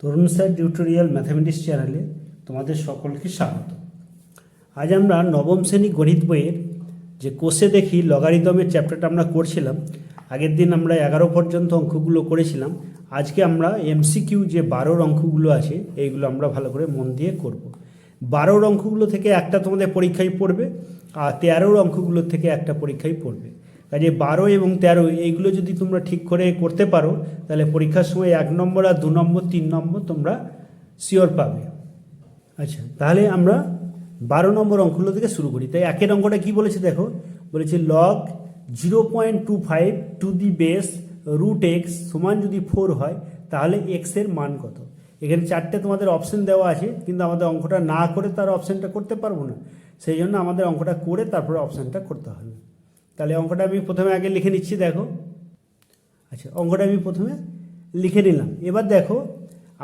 তরুণ sir tutorial mathematics চ্যানেলে তোমাদের সকলকে স্বাগত। আজ আমরা নবম শ্রেণি গণিত বইয়ের যে কোষে দেখি লগারিদমের চ্যাপ্টারটা আমরা করছিলাম, আগের দিন আমরা এগারো পর্যন্ত অঙ্কগুলো করেছিলাম। আজকে আমরা এমসিকিউ যে বারোর অঙ্কগুলো আছে, এইগুলো আমরা ভালো করে মন দিয়ে করব। বারোর অঙ্কগুলো থেকে একটা তোমাদের পরীক্ষায় পড়বে, আর তেরোর অঙ্কগুলো থেকে একটা পরীক্ষায় পড়বে। কাজে বারো এবং তেরো, এইগুলো যদি তোমরা ঠিক করে করতে পারো, তাহলে পরীক্ষার সময় এক নম্বর আর দু নম্বর, তিন নম্বর তোমরা শিওর পাবে। আচ্ছা তাহলে আমরা বারো নম্বর অঙ্কগুলো থেকে শুরু করি। তাই একের অঙ্কটা কি বলেছে দেখো? বলেছে log zero point two five to the base root x সমান যদি ফোর হয়, তাহলে এক্সের মান কত? এখানে চারটে তোমাদের অপশন দেওয়া আছে, কিন্তু আমাদের অঙ্কটা না করে তার অপশানটা করতে পারব না। সেই জন্য আমাদের অঙ্কটা করে তারপরে অপশানটা করতে হবে। তাহলে অঙ্কটা আমি প্রথমে আগে লিখে নিচ্ছি, দেখো। আচ্ছা অঙ্কটা আমি প্রথমে লিখে নিলাম। এবার দেখো,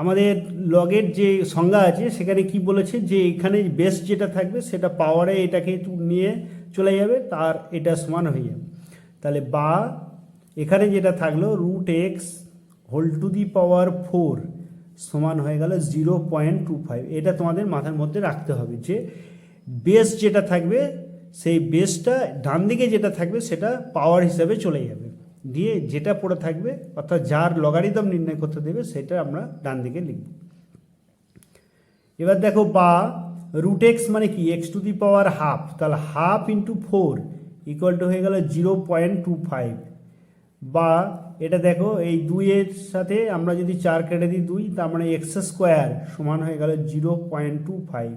আমাদের লগের যে সংজ্ঞা আছে, সেখানে কি বলেছে যে এখানে বেস যেটা থাকবে, সেটা পাওয়ারে এটাকে নিয়ে চলে যাবে, তার এটা সমান হয়ে যাবে। তাহলে বা, এখানে যেটা থাকল root x whole to the power four সমান হয়ে গেল জিরো পয়েন্ট টু ফাইভ এটা তোমাদের মাথার মধ্যে রাখতে হবে যে, বেস যেটা থাকবে সেই বেসটা ডান দিকে যেটা থাকবে সেটা পাওয়ার হিসাবে চলে যাবে। দিয়ে যেটা পড়ে থাকবে, অর্থাৎ যার লগারিদম নির্ণয় করতে দেবে, সেটা আমরা ডান দিকে লিখব। এবার দেখো বা রুট এক্স মানে কি? X to the power half তাহলে half into four equal to হয়ে গেল জিরো পয়েন্ট টু ফাইভ বা এটা দেখো, এই দুইয়ের সাথে আমরা যদি চার কেটে দিই দুই, তার মানে এক্স স্কোয়ার সমান হয়ে গেল জিরো পয়েন্ট টু ফাইভ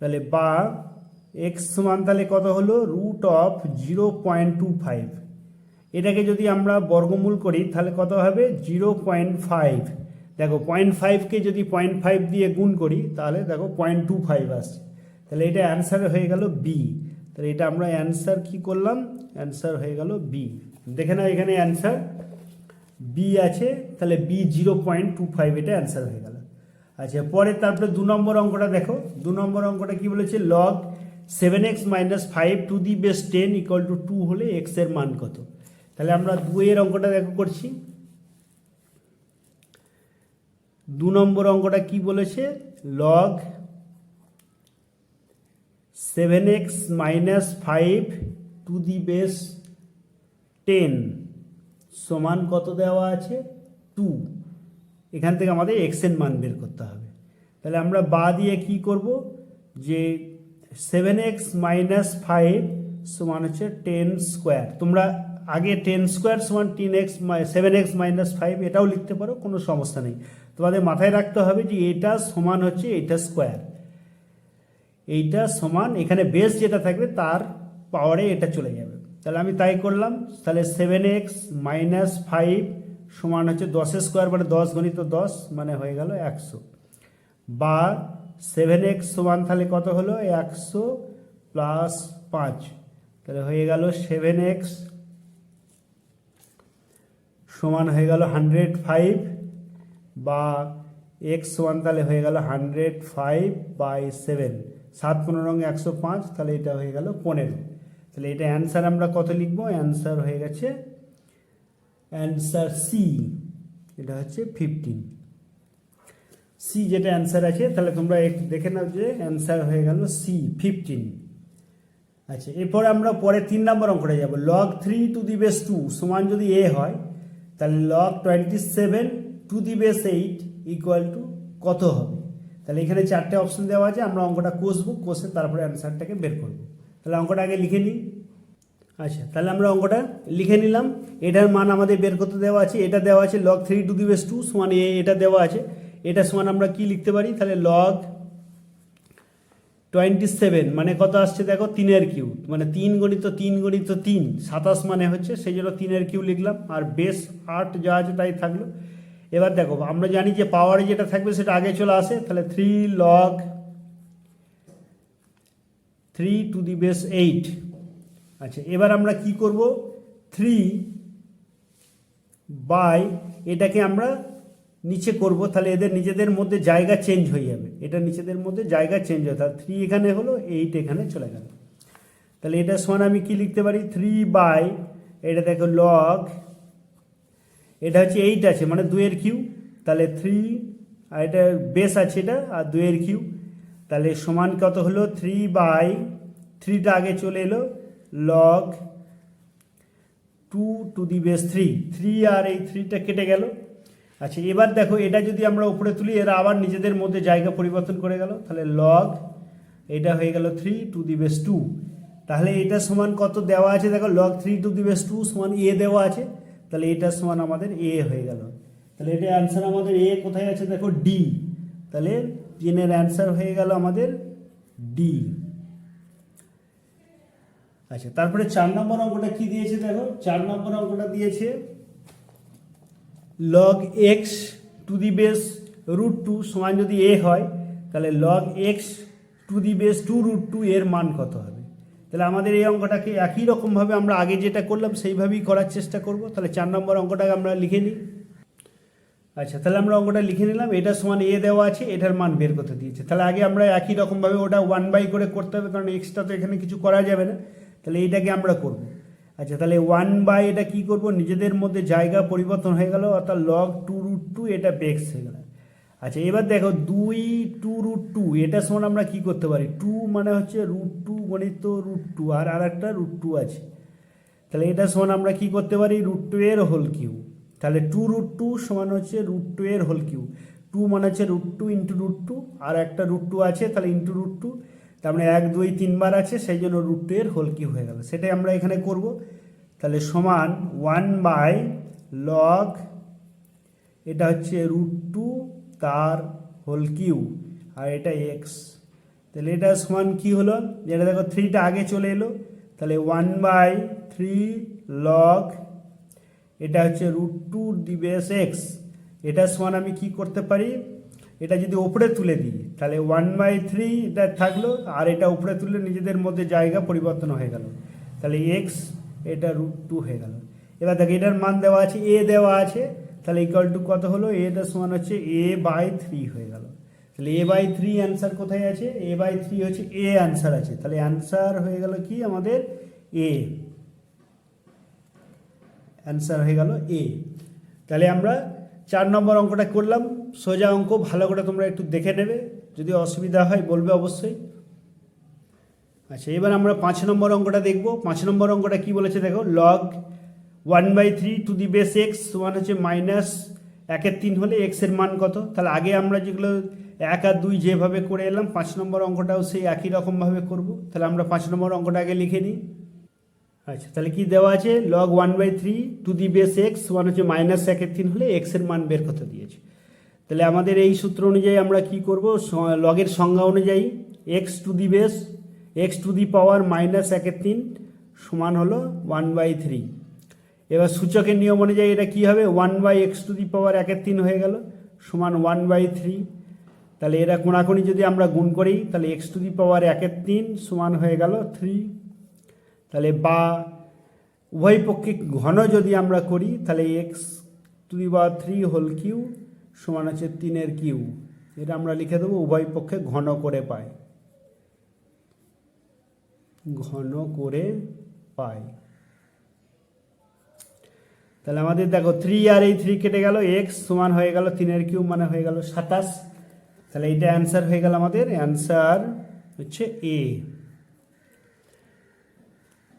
তাহলে বা এক্স সমান তাহলে কত হলো? Root of zero point two five এটাকে যদি আমরা বর্গমূল করি, তাহলে কত হবে? জিরো পয়েন্ট ফাইভ দেখো পয়েন্ট ফাইভকে যদি পয়েন্ট ফাইভ দিয়ে গুণ করি, তাহলে দেখো পয়েন্ট টু ফাইভ আসছে। তাহলে এটা অ্যান্সার হয়ে গেল বি তাহলে এটা আমরা অ্যান্সার কি করলাম? অ্যান্সার হয়ে গেল বি দেখে না এখানে অ্যান্সার বি আছে, তাহলে B zero point two five এটা অ্যান্সার হয়ে গেল। আচ্ছা পরে তারপরে দু নম্বর অঙ্কটা দেখো। দু নম্বর অঙ্কটা কি বলেছে? Log seven x minus five to the base ten equal to two হলে এক্সের মান কত? তাহলে আমরা দুইয়ের অঙ্কটা দেখো করছি। দু নম্বর অঙ্কটা কি বলেছে? Log seven x minus five to the base ten সমান কত দেওয়া আছে? টু এখান থেকে আমাদের এক্সের মান বের করতে হবে। তাহলে আমরা বা দিয়ে কি করব? যে সেভেন এক্স মাইনাস ফাইভ সমান হচ্ছে টেন স্কোয়ার তোমরা আগে টেন স্কোয়ার সমান ten x seven x minus five এটাও লিখতে পারো, কোনো সমস্যা নেই। তোমাদের মাথায় রাখতে হবে যে এটা সমান হচ্ছে এটা স্কোয়ার এইটা সমান, এখানে বেস যেটা থাকবে তার পাওয়ারে এটা চলে যাবে। তাহলে আমি তাই করলাম, তাহলে সেভেন এক্স মাইনাস ফাইভ সমান হচ্ছে দশের স্কোয়ার মানে দশ গণিত দশ মানে হয়ে গেল একশো। বা সেভেন এক্স সমান তাহলে কত হলো? একশো প্লাস পাঁচ। তাহলে হয়ে গেল সেভেন এক্স সমান হয়ে গেল হান্ড্রেড ফাইভ বা এক্স সমান তাহলে হয়ে গেল হান্ড্রেড ফাইভ বাই সেভেন সাত পনেরো রঙে একশো পাঁচ, তাহলে এটা হয়ে গেল পনেরো। তাহলে এটা অ্যান্সার আমরা কত লিখব? অ্যান্সার হয়ে গেছে অ্যান্সার সি এটা হচ্ছে ফিফটিন সি যেটা অ্যান্সার আছে, তাহলে তোমরা একটু দেখে নাও যে অ্যান্সার হয়ে গেল সি ফিফটিন আচ্ছা এরপর আমরা পরে তিন নম্বর অঙ্কটা যাব। Log three to the base two সমান যদি এ হয়, তাহলে log twenty seven to the base eight equal to কত হবে? তাহলে এখানে চারটে অপশন দেওয়া আছে, আমরা অঙ্কটা কষবো, কষে তারপরে অ্যান্সারটাকে বের করব। তাহলে অঙ্কটা আগে লিখে নিই। আচ্ছা তাহলে আমরা অঙ্কটা লিখে নিলাম। এটার মান আমাদের বের করতে দেওয়া আছে, এটা দেওয়া আছে log three to the base two সমান এ এটা দেওয়া আছে। এটা সমান আমরা কি লিখতে পারি? তাহলে লগ টোয়েন্টি সেভেন মানে কত আসছে দেখো? তিনের কিউ মানে তিন গণিত তিন গণিত তিন। সাতাশ মানে হচ্ছে, সেই জন্য তিনের কিউ লিখলাম। আর বেস আট যা আছে তাই থাকল। এবার দেখো, আমরা জানি যে পাওয়ারে যেটা থাকবে সেটা আগে চলে আসে। তাহলে three log three to the base eight আচ্ছা এবার আমরা কি করব? থ্রি বাই এটাকে আমরা নিচে করব, তাহলে এদের নিজেদের মধ্যে জায়গা চেঞ্জ হয়ে যাবে। এটা নিচেদের মধ্যে জায়গা চেঞ্জ হয় তাহলে থ্রি এখানে হলো এইট এখানে চলে গেল। তাহলে এটা সমান আমি কি লিখতে পারি? থ্রি বাই এটা দেখো লগ এটা হচ্ছে এইট আছে মানে দুয়ের কিউ তাহলে থ্রি আর এটা বেস আছে এটা, আর দুয়ের কিউ তাহলে সমান কত হলো? থ্রি বাই থ্রিটা আগে চলে এলো log two to the base three three আর এই থ্রিটা কেটে গেল। আচ্ছা এবার দেখো, এটা যদি আমরা উপরে তুলি, এরা আবার নিজেদের মধ্যে জায়গা পরিবর্তন করে গেল। তাহলে লগ এটা হয়ে গেল three to the base two তাহলে এটা সমান কত দেওয়া আছে? দেখো log three to the base two সমান এ দেওয়া আছে। তাহলে এটা সমান আমাদের এ হয়ে গেল। তাহলে এটা অ্যান্সার আমাদের এ কোথায় আছে? দেখো ডি তাহলে তিনের অ্যান্সার হয়ে গেল আমাদের ডি আচ্ছা তারপরে চার নম্বর অঙ্কটা কি দিয়েছে? দেখো, চার নম্বর অঙ্কটা দিয়েছে log x to the base root two সমান যদি এ হয়, তাহলে log x to the base two root two এর মান কত হবে? তাহলে আমাদের এই অঙ্কটাকে একই রকমভাবে আমরা আগে যেটা করলাম, সেইভাবেই করার চেষ্টা করব। তাহলে চার নম্বর অঙ্কটাকে আমরা লিখে নিই। আচ্ছা তাহলে আমরা অঙ্কটা লিখে নিলাম। এটা সমান এ দেওয়া আছে, এটার মান বের করতে দিয়েছে। তাহলে আগে আমরা একই রকমভাবে ওটা ওয়ান বাই করে করতে হবে, কারণ এক্সট্রা তো এখানে কিছু করা যাবে না। তাহলে এইটাকে আমরা করব। আচ্ছা তাহলে ওয়ান বাই এটা কি করব? নিজেদের মধ্যে জায়গা পরিবর্তন হয়ে গেল, অর্থাৎ লগ টু রুট টু এটা বেক্স হয়ে গেল। আচ্ছা এবার দেখো, দুই টু রুট টু এটা সমান আমরা কি করতে পারি? টু মানে হচ্ছে রুট টু গণিত রুট টু আর আর একটা রুট টু আছে। তাহলে এটা সমান আমরা কি করতে পারি? রুট টু এর হোল কিউ তাহলে টু রুট টু সমান হচ্ছে রুট টু এর হোল কিউ টু মানে হচ্ছে root two into root two আর একটা রুট টু আছে, তাহলে ইন্টু রুট টু তার মানে এক, দুই, তিনবার আছে, সেই জন্য রুট টু এর হোল কিউ হয়ে গেল? সেটাই আমরা এখানে করব। তাহলে সমান ওয়ান বাই লগ এটা হচ্ছে রুট টু তার হোল কিউ, আর এটা এক্স তাহলে এটা সমান কি হলো? যেটা দেখো থ্রিটা আগে চলে এলো। তাহলে ওয়ান বাই থ্রি লগ এটা হচ্ছে রুট টু ডিবেস এক্স এটা সমান আমি কি করতে পারি? এটা যদি ওপরে তুলে দিই, তাহলে ওয়ান বাই থ্রি এটা থাকল আর এটা উপরে তুললে নিজেদের মধ্যে জায়গা পরিবর্তন হয়ে গেল। তাহলে এক্স এটা রুট টু হয়ে গেল। এবার দেখো এটার মান দেওয়া আছে এ দেওয়া আছে, তাহলে ইকুয়াল টু কত হলো? এটা সমান হচ্ছে এ বাই থ্রি হয়ে গেল। তাহলে এ বাই থ্রি অ্যান্সার কোথায় আছে? এ বাই থ্রি হচ্ছে এ অ্যান্সার আছে। তাহলে অ্যান্সার হয়ে গেল কি? আমাদের এ অ্যান্সার হয়ে গেল এ তাহলে আমরা চার নম্বর অঙ্কটা করলাম। সোজা অঙ্ক, ভালো করে তোমরা একটু দেখে নেবে। যদি অসুবিধা হয়, বলবে অবশ্যই। আচ্ছা এবার আমরা পাঁচ নম্বর অঙ্কটা দেখব। পাঁচ নম্বর অঙ্কটা কি বলেছে দেখো? Log one by three to the base x one হচ্ছে মাইনাস একের তিন হলে এক্সের মান কত? তাহলে আগে আমরা যেগুলো এক আর দুই যেভাবে করে এলাম, পাঁচ নম্বর অঙ্কটাও সেই একই রকমভাবে করব। তাহলে আমরা পাঁচ নম্বর অঙ্কটা আগে লিখে নিই। আচ্ছা তাহলে কি দেওয়া আছে? Log one by three to the base x one হচ্ছে মাইনাস একের তিন হলে এক্সের মান বের করতে দিয়েছে। তাহলে আমাদের এই সূত্র অনুযায়ী আমরা কি করব? লগের সংজ্ঞা অনুযায়ী x to the base x to the power minus একের তিন সমান হলো ওয়ান বাই থ্রি এবার সূচকের নিয়ম অনুযায়ী এটা কী হবে? One by x to the power একের তিন হয়ে গেল, সমান ওয়ান বাই থ্রি তাহলে এরা কোনাকুনি যদি আমরা গুণ করি, তাহলে এক্স টু দি পাওয়ার একের তিন সমান হয়ে গেল থ্রি তাহলে বা উভয় পক্ষে ঘন যদি আমরা করি, তাহলে x to the power three whole cube সমান হচ্ছে তিনের কিউ। এটা আমরা লিখে দেবো, উভয় পক্ষে ঘন করে পাই। ঘন করে পাই। তাহলে আমাদের দেখো থ্রি আর এই থ্রি কেটে গেল এক্স সমান হয়ে গেল তিনের কিউ মানে হয়ে গেল সাতাশ। তাহলে এইটা অ্যান্সার হয়ে গেল আমাদের অ্যান্সার হচ্ছে এ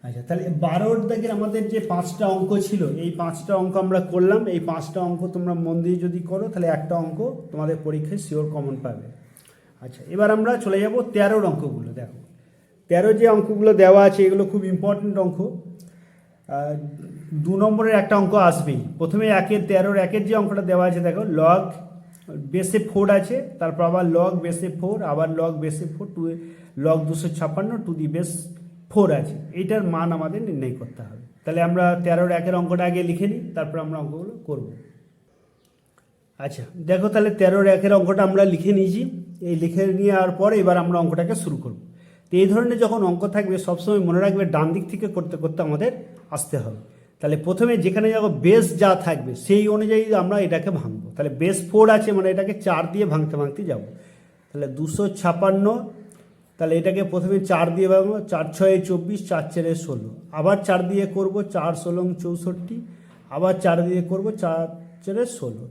আচ্ছা তাহলে বারোর দাগের আমাদের যে পাঁচটা অঙ্ক ছিল, এই পাঁচটা অঙ্ক আমরা করলাম, এই পাঁচটা অঙ্ক তোমরা মন দিয়ে যদি করো, তাহলে একটা অঙ্ক তোমাদের পরীক্ষায় শিওর কমন পাবে। আচ্ছা এবার আমরা চলে যাব তেরোর অঙ্কগুলো, দেখো। তেরো যে অঙ্কগুলো দেওয়া আছে, এগুলো খুব ইম্পর্ট্যান্ট অঙ্ক। দু নম্বরের একটা অঙ্ক আসবেই। প্রথমে একের, তেরোর একের যে অঙ্কটা দেওয়া আছে, দেখো লগ বেসে ফোর আছে, তারপর আবার লগ বেসে ফোর আবার লগ বেসে ফোর টু লগ দুশো ছাপ্পান্ন টু দি বেস ফোর আছে, এইটার মান আমাদের নির্ণয় করতে হবে। তাহলে আমরা তেরোর একের অঙ্কটা আগে লিখে নিই, তারপর আমরা অঙ্কগুলো করব। আচ্ছা দেখো তাহলে তেরোর একের অঙ্কটা আমরা লিখে নিয়েছি, এই লিখে নেওয়ার পর এবার আমরা অঙ্কটাকে শুরু করব। তো এই ধরনের যখন অঙ্ক থাকবে, সবসময় মনে রাখবে ডান দিক থেকে করতে করতে আমাদের আসতে হবে। তাহলে প্রথমে যেখানে যখন বেস যা থাকবে, সেই অনুযায়ী আমরা এটাকে ভাঙবো। তাহলে বেস ফোর আছে মানে এটাকে চার দিয়ে ভাঙতে ভাঙতে যাব। তাহলে দুশো ছাপান্ন তাহলে এটাকে প্রথমে চার দিয়ে ভাঙবো চার ছয় চব্বিশ, চার চারে ষোলো। আবার চার দিয়ে করব চার ষোলো চৌষট্টি। আবার চার দিয়ে করব চার চারে ষোলো।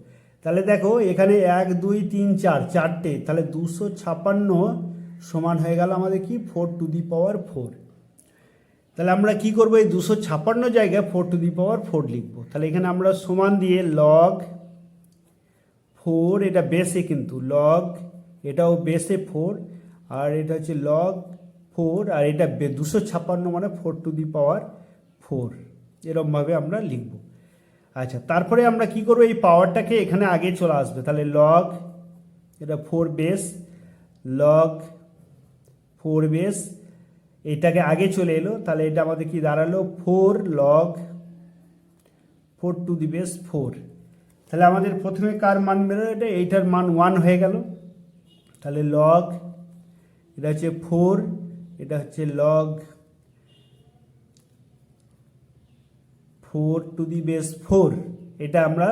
তাহলে দেখো এখানে এক, দুই, তিন, চার, চারটে। তাহলে দুশো ছাপান্ন সমান হয়ে গেল আমাদের কি? Four to the power four. তাহলে আমরা কি করব? এই দুশো ছাপান্ন জায়গায় four to the power four লিখব। তাহলে এখানে আমরা সমান দিয়ে লগ ফোর এটা বেসে কিন্তু লগ এটাও বেসে ফোর আর এটা হচ্ছে লগ ফোর আর এটা দুশো ছাপ্পান্ন মানে four to the power four এরমভাবে আমরা লিখব। আচ্ছা তারপরে আমরা কি করব? এই পাওয়ারটাকে এখানে আগে চলে আসবে। তাহলে লগ এটা four base log four base এটাকে আগে চলে এলো। তাহলে এটা আমাদের কি দাঁড়াল? Four log four to the base four তাহলে আমাদের প্রথমে কার মান বেরোলো? এটা এইটার মান ওয়ান হয়ে গেল। তাহলে লগ এটা হচ্ছে ফোর, এটা হচ্ছে log. Four to the base four, এটা আমরা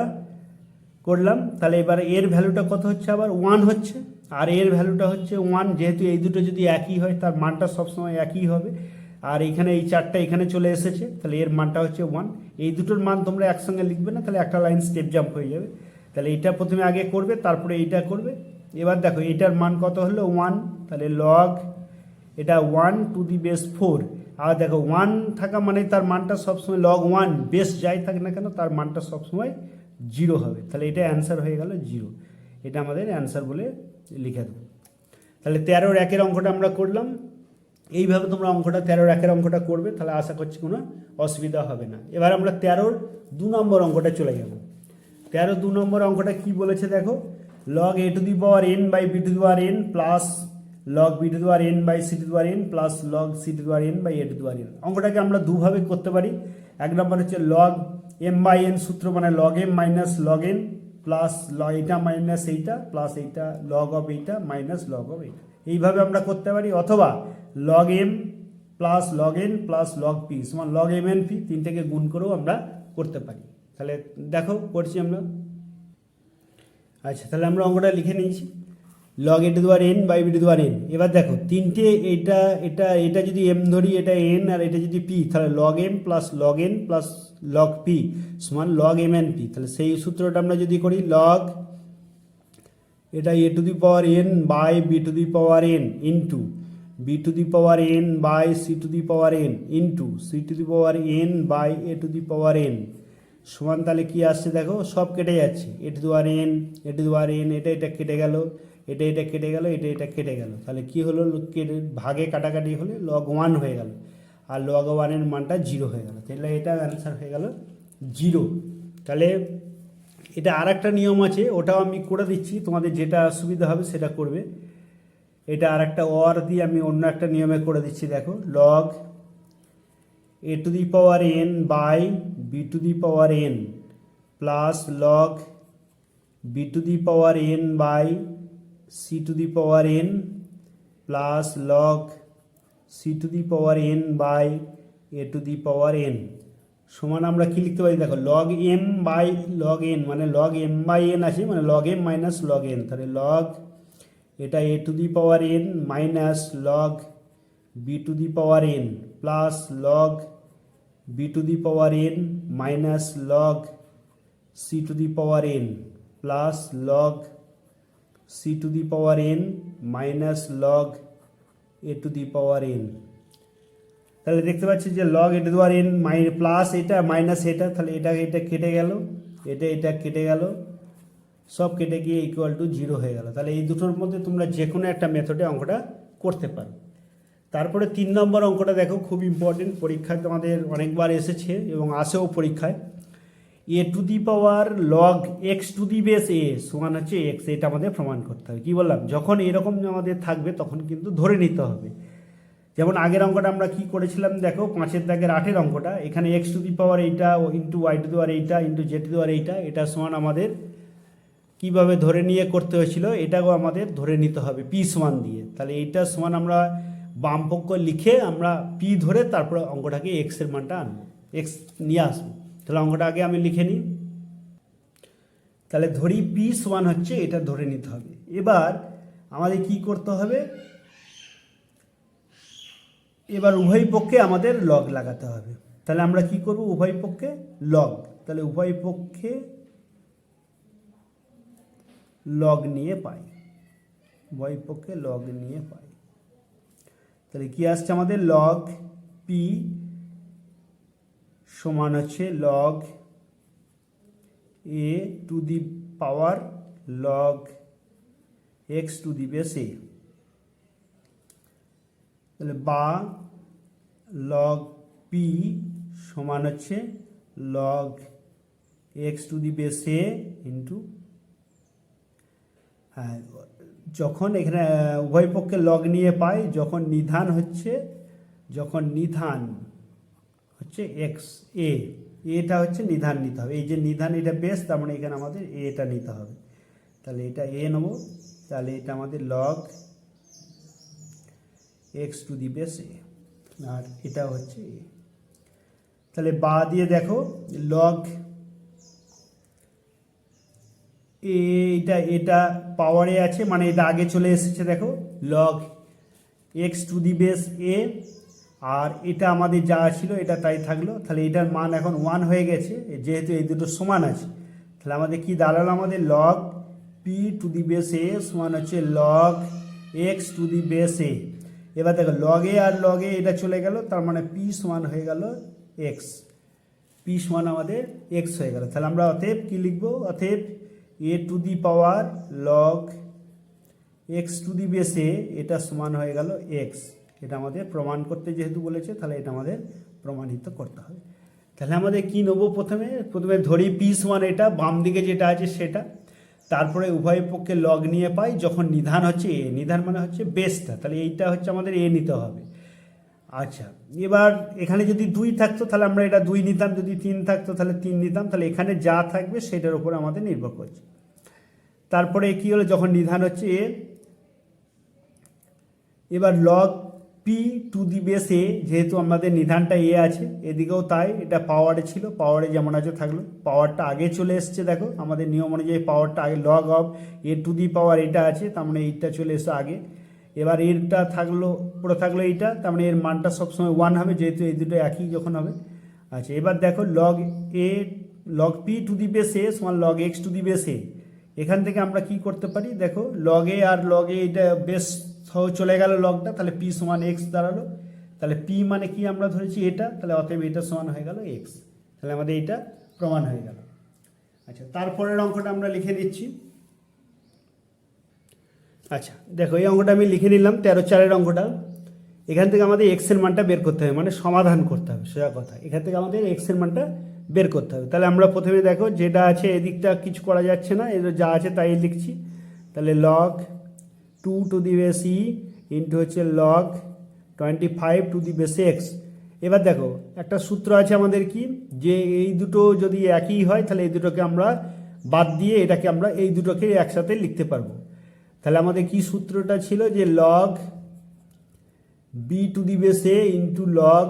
করলাম। তাহলে এবার এর ভ্যালুটা কত হচ্ছে আবার? ওয়ান হচ্ছে। আর এর ভ্যালুটা হচ্ছে ওয়ান, যেহেতু এই দুটো যদি একই হয়, তার মানটা সবসময় একই হবে। আর এখানে এই চারটা এখানে চলে এসেছে, তাহলে এর মানটা হচ্ছে ওয়ান। এই দুটোর মান তোমরা একসঙ্গে লিখবে না, তাহলে একটা লাইন স্টেপ জাম্প হয়ে যাবে। তাহলে এইটা প্রথমে আগে করবে, তারপরে এইটা করবে। এবার দেখো, এটার মান কত হলো? ওয়ান তাহলে লগ এটা one to the base four আর দেখো ওয়ান থাকা মানে তার মানটা সবসময় লগ ওয়ান বেস যাই থাকে না কেন, তার মানটা সবসময় জিরো হবে। তাহলে এটা অ্যান্সার হয়ে গেল জিরো এটা আমাদের অ্যান্সার বলে লিখে দেবো। তাহলে তেরোর একের অঙ্কটা আমরা করলাম। এইভাবে তোমরা অঙ্কটা, তেরোর একের অঙ্কটা করবে, তাহলে আশা করছি কোনো অসুবিধা হবে না। এবার আমরা তেরোর দু নম্বর অঙ্কটা চলে যাব। তেরো দু নম্বর অঙ্কটা কি বলেছে দেখো? Log a to the power n by b to the power n plus log b to the power n by c to the power n plus log c to the power n by a to the power n অঙ্কটাকে আমরা দুভাবে করতে পারি। এক নম্বর হচ্ছে log m by n সূত্র মানে log m minus log n plus এইটা minus এইটা plus এইটা লগ অফ এইটা মাইনাস লগ অফ এইটা এইভাবে আমরা করতে পারি। অথবা log m plus log n plus log p সমান লগ এম এন পি তিনটেকে গুণ করেও আমরা করতে পারি। তাহলে দেখো করছি আমরা। আচ্ছা তাহলে আমরা অঙ্কটা লিখে নিয়েছি। Log a to the power n by b to the power n এবার দেখো, তিনটে এটা এটা এটা যদি এম ধরি, এটা এন আর এটা যদি পি তাহলে log m plus log n plus log p সমান লগ এম এন পি তাহলে সেই সূত্রটা আমরা যদি করি লগ এটা a to the power n by b to the power n into b to the power n by c to the power n into c to the power n by a to the power n সমান তাহলে কি আসছে দেখো? সব কেটে যাচ্ছে। A to the power n a to the power n এটা এটা কেটে গেল, এটা এটা কেটে গেল, এটা এটা কেটে গেল। তাহলে কি হলো? কেটে ভাগে কাটাকাটি হলে লগ ওয়ান হয়ে গেল। আর লগ ওয়ানের মানটা জিরো হয়ে গেল। তাহলে এটা অ্যান্সার হয়ে গেল জিরো তাহলে এটা আর একটা নিয়ম আছে, ওটাও আমি করে দিচ্ছি। তোমাদের যেটা সুবিধা হবে সেটা করবে। এটা আর একটা ওয়ার দিয়ে আমি অন্য একটা নিয়মে করে দিচ্ছি। দেখো log a to the power n by b to the power n plus log b to the power n by c to the power n plus log c to the power n by a to the power n. সমান আমরা কি লিখতে পারি? দেখো log m by log n মানে log m by n আছে মানে log m minus log n তাহলে লগ এটা a to the power n minus log b to the power n plus log b to the power n minus log c to the power n plus log c to the power n minus log a to the power n তাহলে দেখতে পাচ্ছি যে log a to the power n my plus এটা minus এটা, তাহলে এটা এটা কেটে গেল, এটা এটা কেটে গেল, সব কেটে গিয়ে ইকুয়াল টু জিরো হয়ে গেল। তাহলে এই দুটোর মধ্যে তোমরা যে কোনো একটা মেথডে অঙ্কটা করতে পারো। তারপরে তিন নম্বর অঙ্কটা দেখো, খুব ইম্পর্টেন্ট পরীক্ষায় তোমাদের অনেকবার এসেছে এবং আসেও পরীক্ষায়। A to the power log x to the base a সমান হচ্ছে এক্স এটা আমাদের প্রমাণ করতে হবে। কী বললাম? যখন এরকম আমাদের থাকবে, তখন কিন্তু ধরে নিতে হবে। যেমন আগের অঙ্কটা আমরা কি করেছিলাম, দেখো, পাঁচের দাগের আটের অঙ্কটা, এখানে এক্স টু দি পাওয়ার এইটা into y to the power এইটা into z to the power এইটা, এটা সমান আমাদের কীভাবে ধরে নিয়ে করতে হয়েছিল এটাও আমাদের ধরে নিতে হবে পি সমান দিয়ে। তাহলে এইটা সমান আমরা বাম পক্ষ লিখে আমরা পি ধরে তারপরে অঙ্কটাকে এক্সের মানটা আনব। এক্স নিয়ে আসব। তাহলে অঙ্কটা আগে আমি লিখে নিই। তাহলে ধরি পি সমান হচ্ছে এটা ধরে নিতে হবে। এবার আমাদের কি করতে হবে? এবার উভয় পক্ষে আমাদের লগ লাগাতে হবে। তাহলে আমরা কি করব উভয় পক্ষে? লগ তাহলে উভয় পক্ষে লগ নিয়ে পাই। উভয় পক্ষে লগ নিয়ে পাই। তাহলে কি আসছে আমাদের? লগ পি সমান হচ্ছে log a to the power log x to the base a তাহলে বা লগ পি সমান হচ্ছে log x to the base a into হ্যাঁ যখন এখানে উভয় পক্ষে লগ নিয়ে পাই যখন নিধান হচ্ছে, যখন নিধান হচ্ছে এক্স এ এটা হচ্ছে নিধান নিতে হবে। এই যে নিধান, এটা বেস তার মানে এখানে আমাদের এটা নিতে হবে। তাহলে এটা এ নেব। তাহলে এটা আমাদের log x to the base a আর এটা হচ্ছে এ তাহলে বা দিয়ে দেখো লগ এটা এটা পাওয়ারে আছে মানে এটা আগে চলে এসেছে, দেখো log x to the base a আর এটা আমাদের যা ছিল, এটা তাই থাকল। তাহলে এটার মান এখন ওয়ান হয়ে গেছে, যেহেতু এই দুটো সমান আছে। তাহলে আমাদের কি দাঁড়াল আমাদের? Log p to the base a সমান হচ্ছে log x to the base a এবার দেখো লগে আর লগে এটা চলে গেল, তার মানে পি সমান হয়ে গেল এক্স পি সমান আমাদের এক্স হয়ে গেল। তাহলে আমরা অতএব কি লিখব? অতএব a to the power log x to the বেসে এটা সমান হয়ে গেল এক্স এটা আমাদের প্রমাণ করতে যেহেতু বলেছে, তাহলে এটা আমাদের প্রমাণিত করতে হবে। তাহলে আমাদের কি নেব প্রথমে? প্রথমে ধরি পি সমান এটা, বাম দিকে যেটা আছে সেটা। তারপরে উভয় পক্ষে লগ নিয়ে পাই, যখন নিধান হচ্ছে এ নিধান মানে হচ্ছে বেসটা তাহলে এইটা হচ্ছে আমাদের এ নিতে হবে। আচ্ছা এবার এখানে যদি দুই থাকতো, তাহলে আমরা এটা দুই নিতাম, যদি তিন থাকতো, তাহলে তিন নিতাম, তাহলে এখানে যা থাকবে সেটার উপর আমাদের নির্ভর করছে। তারপরে কি হলো, যখন নিধান হচ্ছে এ, এবার log p to the base a, যেহেতু আমাদের নিধানটা এ আছে, এদিকেও তাই, এটা পাওয়ারে ছিল পাওয়ারে যেমন আছে থাকল। পাওয়ারটা আগে চলে এসছে, দেখো, আমাদের নিয়ম অনুযায়ী পাওয়ারটা আগে log of a to the power এটা আছে, তার মানে এইটা চলে এসে আগে। এবার এরটা থাকল পুরো থাকল এইটা, তার মানে এর মানটা সবসময় ওয়ান হবে, যেহেতু এই দুটো একই যখন হবে। আচ্ছা এবার দেখো log a log p to the base a সমান log x to the base a এখান থেকে আমরা কি করতে পারি? দেখো লগে আর লগে এটা বেশ সহ চলে গেল লগটা তাহলে পি সমান এক্স দাঁড়াল। তাহলে পি মানে কি আমরা ধরেছি এটা? তাহলে অতএব এটা সমান হয়ে গেল এক্স তাহলে আমাদের এটা প্রমাণ হয়ে গেল। আচ্ছা তারপরের অঙ্কটা আমরা লিখে দিচ্ছি আচ্ছা দেখো, এই অঙ্কটা আমি লিখে নিলাম, তেরো চারের অঙ্কটা। এখান থেকে আমাদের এক্সের মানটা বের করতে হবে মানে সমাধান করতে হবে, সোজা কথা। এখান থেকে আমাদের এক্সের মানটা বের করতে হবে। তাহলে আমরা প্রথমে দেখো, যেটা আছে এদিকটা কিছু করা যাচ্ছে না, এদের যা আছে তাই লিখছি। তাহলে log two to the base e into হচ্ছে log twenty five to the base x এবার দেখো, একটা সূত্র আছে আমাদের কি? যে এই দুটো যদি একই হয়, তাহলে এই দুটোকে আমরা বাদ দিয়ে এটাকে আমরা এই দুটোকে একসাথে লিখতে পারব। তাহলে আমাদের কি সূত্রটা ছিল যে log b to the base a into log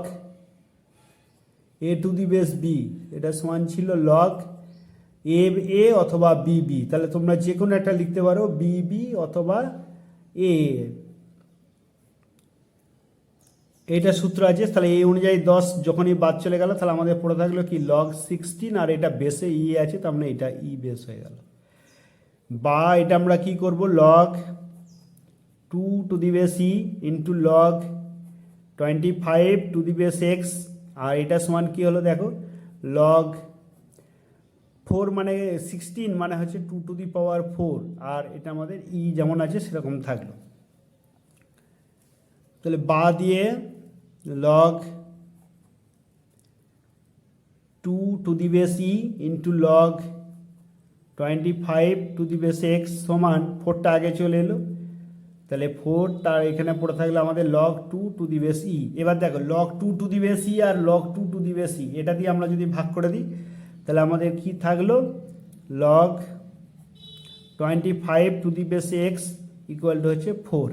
a to the base b এটা সমান ছিল লগ এ এ অথবা বি বি তাহলে তোমরা যে কোনো একটা লিখতে পারো বি বি অথবা এ এটা সূত্র আছে, তাহলে এই অনুযায়ী দশ যখনই বাদ চলে গেল, তাহলে আমাদের পড়ে থাকল কি লগ সিক্সটিন আর এটা বেসে ই আছে, তার মানে এটা ই বেস হয়ে গেল। বা এটা আমরা কি করব? Log two to the base e into log twenty five to the base x আর এটা সমান কি হলো দেখো? লগ ফোর মানে সিক্সটিন মানে হচ্ছে two to the power four আর এটা আমাদের ই যেমন আছে সেরকম থাকল। তাহলে বা দিয়ে log two to the base e into log twenty five to the base x সমান ফোরটা আগে চলে এলো। তাহলে ফোর তার এখানে পড়ে থাকল আমাদের log two to the base e এবার দেখো log two to the base e R log two to the base e এটা দিয়ে আমরা যদি ভাগ করে দিই, তাহলে আমাদের কি থাকল? Log twenty five to the base x equal to হচ্ছে ফোর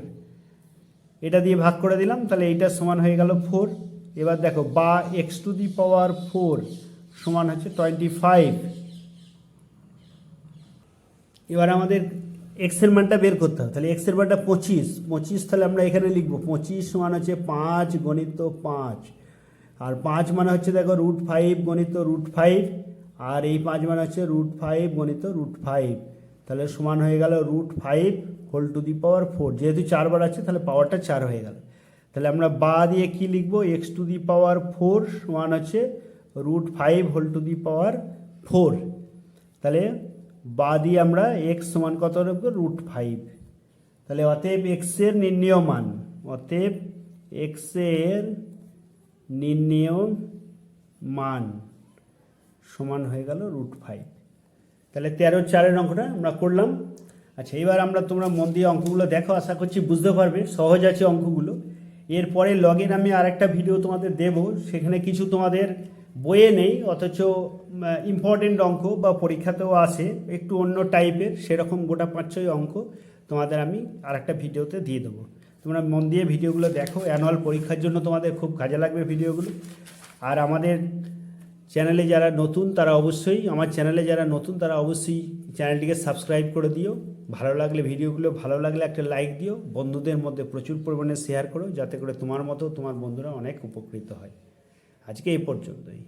এটা দিয়ে ভাগ করে দিলাম, তাহলে এইটার সমান হয়ে গেল ফোর এবার দেখো, বা x to the power four সমান হচ্ছে টোয়েন্টি ফাইভ এবার আমাদের এক্সের মানটা বের করতে হবে। তাহলে এক্সের মানটা পঁচিশ। পঁচিশ তাহলে আমরা এখানে লিখব। পঁচিশ সমান হচ্ছে পাঁচ গণিত পাঁচ। আর পাঁচ মানে হচ্ছে দেখো রুট ফাইভ গণিত রুট ফাইভ আর এই পাঁচ মানে হচ্ছে রুট ফাইভ গণিত রুট ফাইভ তাহলে সমান হয়ে গেল root five whole to the power four যেহেতু চারবার আছে, তাহলে পাওয়ারটা চার হয়ে গেল। তাহলে আমরা বা দিয়ে কি লিখব? X to the power four সমান হচ্ছে root five whole to the power four তাহলে বা দিয়ে আমরা এক্স সমান কত রাখব রুট ফাইভ তাহলে অতএব এক্সের নির্ণয় মান, অতএব এক্সের নির্ণয় মান সমান হয়ে গেল রুট ফাইভ তাহলে তেরো চারের অঙ্কটা আমরা করলাম। আচ্ছা এবার আমরা তোমরা মন দিয়ে অঙ্কগুলো দেখো, আশা করছি বুঝতে পারবে। সহজ আছে অঙ্কগুলো। এরপরে লগের আমি আরেকটা ভিডিও তোমাদের দেব। সেখানে কিছু তোমাদের বইয়ে নেই, অথচ ইম্পর্টেন্ট অঙ্ক বা পরীক্ষাতেও আসে একটু অন্য টাইপের সেরকম গোটা পাঁচ ছয় অঙ্ক তোমাদের আমি আরেকটা ভিডিওতে দিয়ে দেবো। তোমরা মন দিয়ে ভিডিওগুলো দেখো অ্যানুয়াল পরীক্ষার জন্য তোমাদের খুব কাজে লাগবে ভিডিওগুলো আর আমাদের চ্যানেলে যারা নতুন, তারা অবশ্যই, আমার চ্যানেলে যারা নতুন, তারা অবশ্যই চ্যানেলটিকে সাবস্ক্রাইব করে দিও। ভালো লাগলে ভিডিওগুলো ভালো লাগলে একটা লাইক দিও। বন্ধুদের মধ্যে প্রচুর পরিমাণে শেয়ার করো, যাতে করে তোমার মতো তোমার বন্ধুরা অনেক উপকৃত হয়। আজকে এই পর্যন্তই।